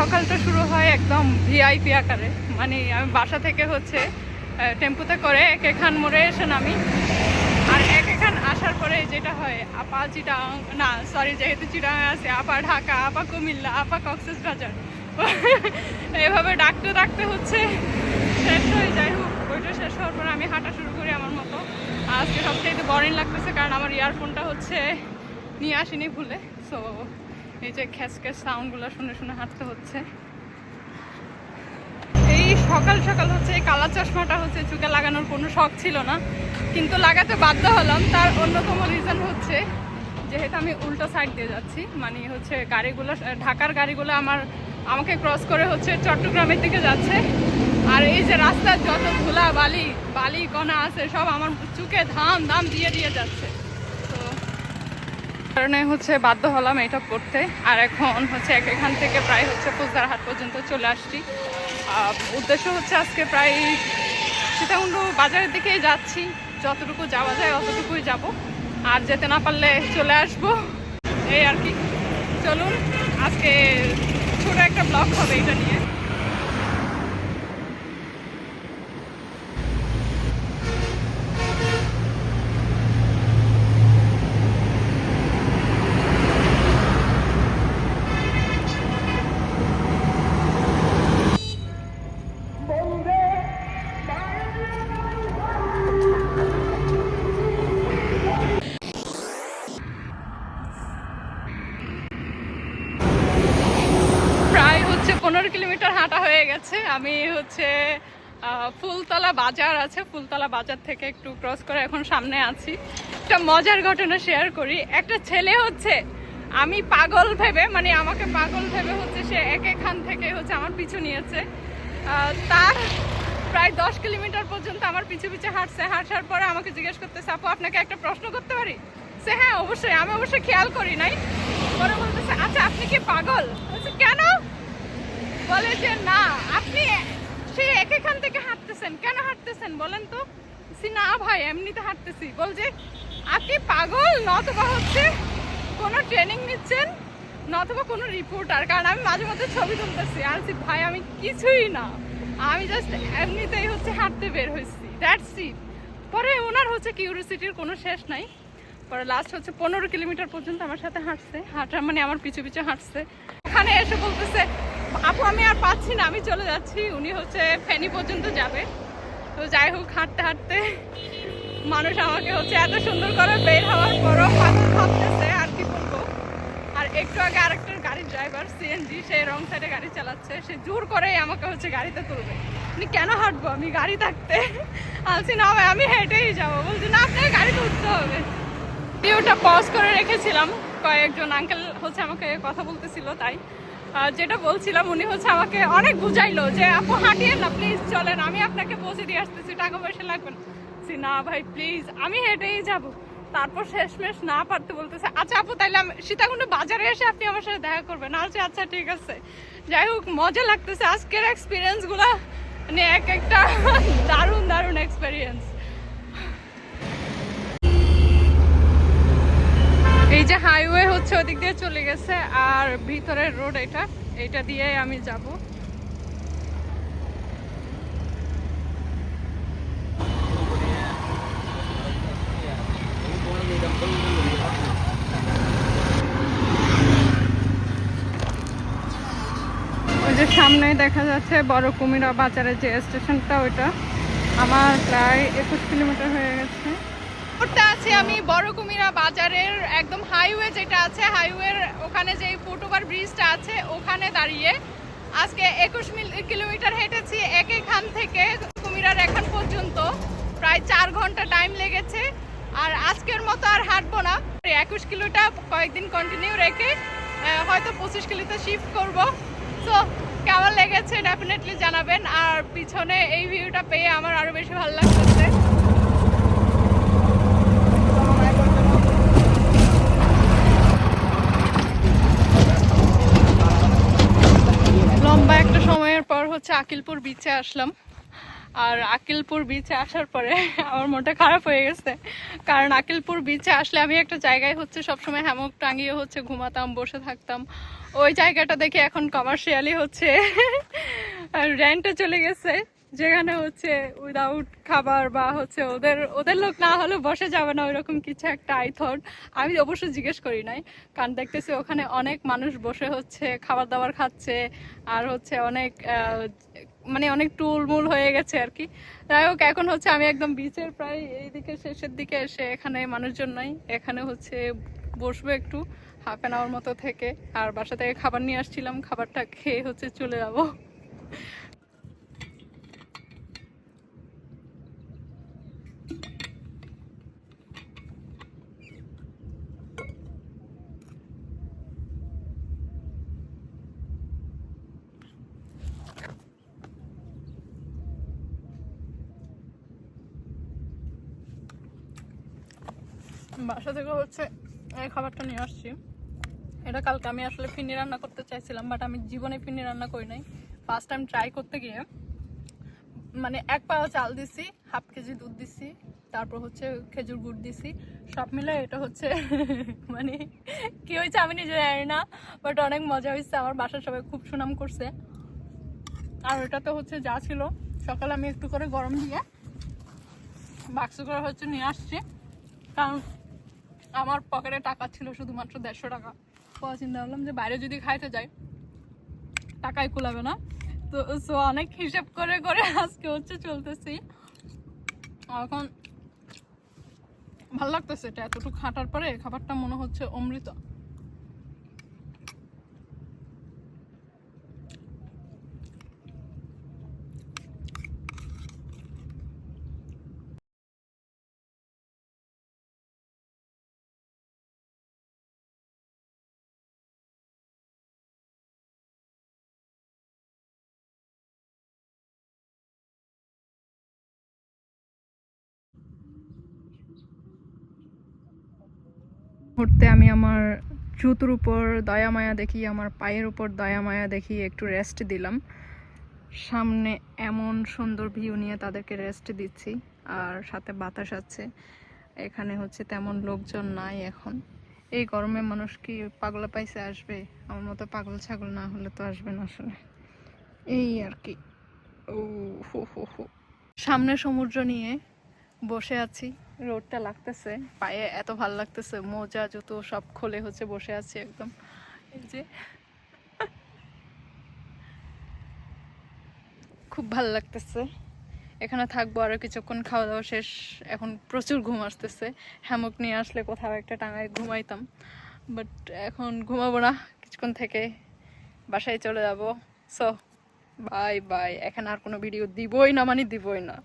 সকালটা শুরু হয় একদম ভিআইপি আকারে। মানে আমি বাসা থেকে হচ্ছে টেম্পুতে করে এক এখান মোড়ে এসে নামি। আর এক এখান আসার পরে যেটা হয়, আপা চিটাং, না সরি যেহেতু চিটাং আছে, আপা ঢাকা, আপা কুমিল্লা, আপা কক্সেস বাজার। এভাবে ডাকতে ডাকতে হচ্ছে, শেষ হয়ে যাই হোক ওইটা শেষ হওয়ার পরে আমি হাঁটা শুরু করি আমার মতো। আজকে সবচেয়ে বোরিং লাগতেছে কারণ আমার ইয়ারফোনটা হচ্ছে, নিয়ে আসিনি ভুলে। সো এই যে খ্যাস সাউন্ডগুলো শুনে শুনে হাঁটতে হচ্ছে। এই সকাল সকাল হচ্ছে এই কালা চশমাটা হচ্ছে চোখে লাগানোর কোনো শখ ছিল না, কিন্তু লাগাতে বাধ্য হলাম। তার অন্যতম রিজন হচ্ছে যেহেতু আমি উল্টো সাইড দিয়ে যাচ্ছি মানে হচ্ছে গাড়িগুলো, ঢাকার গাড়িগুলো আমার, আমাকে ক্রস করে হচ্ছে চট্টগ্রামের দিকে যাচ্ছে। আর এই যে রাস্তার যত ধুলা বালি বালি কণা আছে, সব আমার চুকে ধাম ধাম দিয়ে দিয়ে যাচ্ছে। কারণে হচ্ছে বাধ্য হলাম এটা করতে। আর এখন হচ্ছে এক এখান থেকে প্রায় হচ্ছে ফুলদারহাট পর্যন্ত চলে আসছি। উদ্দেশ্য হচ্ছে আজকে প্রায় সীতাকুণ্ড বাজারের দিকেই যাচ্ছি। যতটুকু যাওয়া যায় অতটুকুই যাব। আর যেতে না পারলে চলে আসব। এই আর কি। চলুন, আজকে ছোট একটা ব্লগ হবে এটা নিয়ে। পনেরো কিলোমিটার হাঁটা হয়ে গেছে। আমি হচ্ছে ফুলতলা বাজার আছে। ফুলতলা বাজার থেকে একটু ক্রস করে এখন সামনে আছি। একটা মজার ঘটনা শেয়ার করি। একটা ছেলে হচ্ছে, আমি পাগল ভেবে মানে আমাকে পাগল ভেবে হচ্ছে সে এক এখান থেকে হচ্ছে আমার পিছু নিয়েছে। তার প্রায় দশ কিলোমিটার পর্যন্ত আমার পিছু পিছু হাঁটছে। হাঁটার পরে আমাকে জিজ্ঞেস করতে আপু, আপনাকে একটা প্রশ্ন করতে পারি? সে হ্যাঁ অবশ্যই। আমি অবশ্যই খেয়াল করি নাই। পরে বলতেছে আচ্ছা আপনি কি পাগল? কেন? বলে যে না আপনি সেই এক এখান থেকে হাঁটতেছেন। কেন হাঁটতেছেন বলেন তো? বলছি, না ভাই এমনিতে হাঁটতেছি। বল যে আপনি পাগল? নতবা হচ্ছে কোনো ট্রেনিং নিচ্ছেন? নতবা কোনো রিপোর্টার কারণ আমি মাঝে মধ্যে ছবি তুলতেছি। আর ভাই আমি কিছুই না। আমি জাস্ট এমনিতেই হচ্ছে হাঁটতে বের হয়েছি। দ্যাটস ইট পরে ওনার হচ্ছে কিউরিসিটির কোনো শেষ নাই। পরে লাস্ট হচ্ছে পনেরো কিলোমিটার পর্যন্ত আমার সাথে হাঁটছে। হাঁটা মানে আমার পিছু পিছু হাঁটছে। ওখানে এসে বলতেছে আপু, আমি আর পাচ্ছি না, আমি চলে যাচ্ছি। উনি হচ্ছে ফেনি পর্যন্ত যাবে। তো যাই হোক, হাঁটতে হাঁটতে মানুষ আমাকে হচ্ছে এত সুন্দর করে বের হওয়ার পরও ভাবতেছে, আর কি বলব। আর একটু আগে আরেকটার গাড়ির ড্রাইভার সিএনজি সে রং সাইডে গাড়ি চালাচ্ছে। সে জোর করেই আমাকে হচ্ছে গাড়িতে তুলবে। আমি কেন হাঁটবো? আমি গাড়ি থাকতে। আলছি না ভাই, আমি হেঁটেই যাব। বলছি, না, আপনাকে গাড়িতে উঠতে হবে। ভিডিওটা পজ করে রেখেছিলাম। কয়েকজন আঙ্কেল হচ্ছে আমাকে কথা বলতেছিল, তাই। যেটা বলছিলাম, উনি হচ্ছে আমাকে অনেক বুঝাইলো যে, আপু হাঁটিয়ে না প্লিজ চলেন, আমি আপনাকে পৌঁছে দিয়ে আসতেছি, টাকা পয়সা লাগবে না। না ভাই প্লিজ আমি হেঁটেই যাব। তারপর শেষমেশ না পারতে বলতেছে আচ্ছা আপু, তাইলে আমি সীতাকুণ্ড বাজারে এসে আপনি আমার সাথে দেখা করবেন। আচ্ছা আচ্ছা ঠিক আছে। যাই হোক, মজা লাগতেছে, আজকের এক্সপিরিয়েন্সগুলো মানে এক একটা দারুণ দারুণ এক্সপিরিয়েন্স এই যে হাইওয়ে হচ্ছে ওদিক দিয়ে চলে গেছে, আর ভিতরের রোড এটা এটা দিয়ে আমি যাব। ওই যে সামনে দেখা যাচ্ছে বড় কুমিরা বাজারের যে স্টেশনটা ওইটা, আমার প্রায় একুশ কিলোমিটার হয়ে গেছে। করতে আছি, আমি বড় কুমিরা বাজারের একদম হাইওয়ে যেটা আছে হাইওয়ের ওখানে যে ফুটওভার ব্রিজটা আছে, ওখানে দাঁড়িয়ে আজকে একুশ কিলোমিটার হেঁটেছি, এক এখান থেকে কুমিরার এখান পর্যন্ত প্রায় চার ঘণ্টা টাইম লেগেছে। আর আজকের মতো আর হাঁটবো না। একুশ কিলোটা কয়েকদিন কন্টিনিউ রেখে হয়তো পঁচিশ কিলোতে শিফট করব। তো কেমন লেগেছে? ডেফিনেটলি জানাবেন। আর পিছনে এই ভিউটা পেয়ে আমার আরও বেশি ভালো লাগতেছে। লম্বা একটা সময়ের পর হচ্ছে আকিলপুর বিচে আসলাম। আর আকিলপুর বিচে আসার পরে আমার মনটা খারাপ হয়ে গেছে। কারণ আকিলপুর বিচে আসলে আমি একটা জায়গায় হচ্ছে সবসময় হ্যামক টাঙিয়ে হচ্ছে ঘুমাতাম, বসে থাকতাম। ওই জায়গাটা দেখে এখন কমার্শিয়ালি হচ্ছে আর র্যান্টে চলে গেছে। যেখানে হচ্ছে উইদাউট খাবার বা হচ্ছে ওদের ওদের লোক না হলে বসে যাবে না, ওইরকম কিছু একটা আই থট আমি অবশ্যই জিজ্ঞেস করি নাই, কারণ দেখতেছি ওখানে অনেক মানুষ বসে হচ্ছে খাবার দাবার খাচ্ছে, আর হচ্ছে অনেক মানে অনেক টুলমুল হয়ে গেছে আর কি। যাই হোক, এখন হচ্ছে আমি একদম বিচের প্রায় এই এইদিকে শেষের দিকে এসে এখানে মানুষজন নাই, এখানে হচ্ছে বসবো একটু হাফ অ্যান আওয়ার মতো থেকে, আর বাসা থেকে খাবার নিয়ে আসছিলাম, খাবারটা খেয়ে হচ্ছে চলে যাব। বাসা থেকে হচ্ছে এই খাবারটা নিয়ে আসছি। এটা কালকে আমি আসলে ফিনি রান্না করতে চাইছিলাম বাট আমি জীবনে ফিনি রান্না করি নাই। ফার্স্ট টাইম ট্রাই করতে গিয়ে মানে এক পাওয়া চাল দিছি হাফ কেজি দুধ দিছি, তারপর হচ্ছে খেজুর গুড় দিছি। সব মিলে এটা হচ্ছে মানে কি হয়েছে আমি নিজে জানি না বাট অনেক মজা হয়েছে। আমার বাসার সবাই খুব সুনাম করছে। আর ওটা তো হচ্ছে যা ছিল। সকালে আমি একটু করে গরম দিয়ে বাক্স করে হচ্ছে নিয়ে আসছি। কারণ আমার পকেটে টাকা ছিল শুধুমাত্র দেড়শো টাকা। পরে চিন্তা করলাম যে বাইরে যদি খাইতে যাই, টাকাই কুলাবে না। তো সো অনেক হিসেব করে করে আজকে হচ্ছে চলতেছি। এখন ভালো লাগতেছে এটা এতটুকু হাঁটার পরে, খাবারটা মনে হচ্ছে অমৃত। মুহূর্তে আমি আমার জুতোর উপর দয়া মায়া দেখি, আমার পায়ের উপর দয়া মায়া দেখি, একটু রেস্ট দিলাম। সামনে এমন সুন্দর ভিউ নিয়ে তাদেরকে রেস্ট দিচ্ছি, আর সাথে বাতাস আছে। এখানে হচ্ছে তেমন লোকজন নাই এখন। এই গরমে মানুষ কি পাগলা পাইছে আসবে? আমার মতো পাগল ছাগল না হলে তো আসবে না আসলে। এই আর কি। ও হো হো হো। সামনে সমুদ্র নিয়ে বসে আছি। রোদটা লাগতেছে। পায়ে এত ভালো লাগতেছে, মোজা, জুতো সব খোলে হচ্ছে, বসে আছি একদম। এই যে। খুব ভালো লাগতেছে। এখানে থাকব আরও কিছুক্ষণ খাওয়া দাওয়া শেষ। এখন প্রচুর ঘুম আসতেছে। হ্যামক নিয়ে আসলে কোথাও একটা টাঙায় ঘুমাইতাম। বাট এখন ঘুমাবো না, কিছুক্ষণ থেকে বাসায় চলে যাব। So, bye bye. এখানে আর কোনো ভিডিও দিবই না মানে দিবই না।